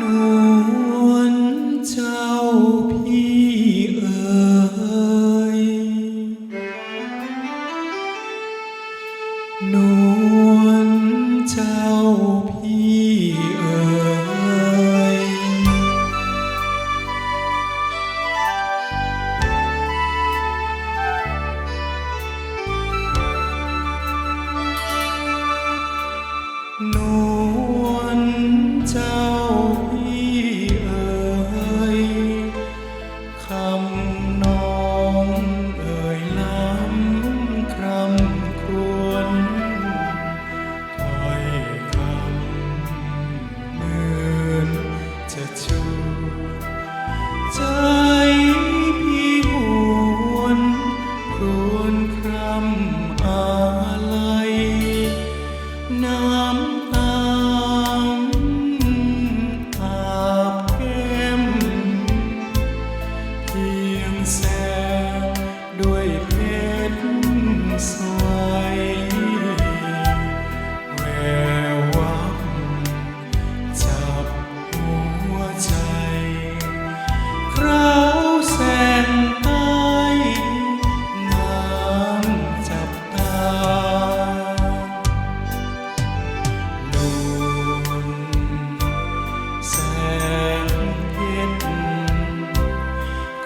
นวลเจ้าพี่เอ๋ยนวลเจ้า to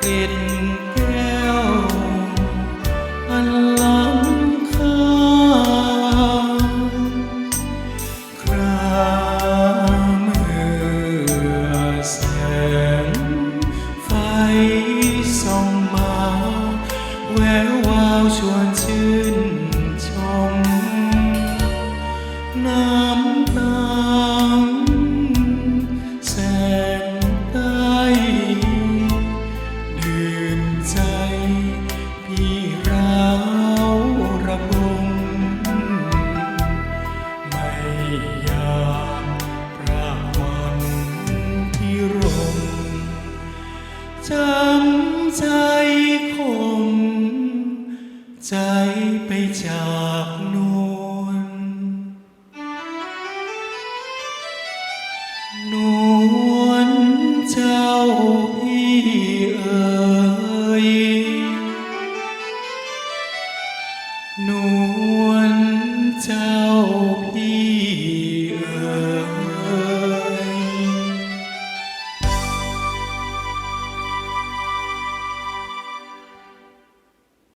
ลิ่นแก้วอันล้ำค่าคราเมือแสงไฟส่องมาแวววาวชวนชื่นชมน้ำ จำใจคม ใจไปจากนวลนวลเจ้าพี่เอ๋ยนวลเจ้า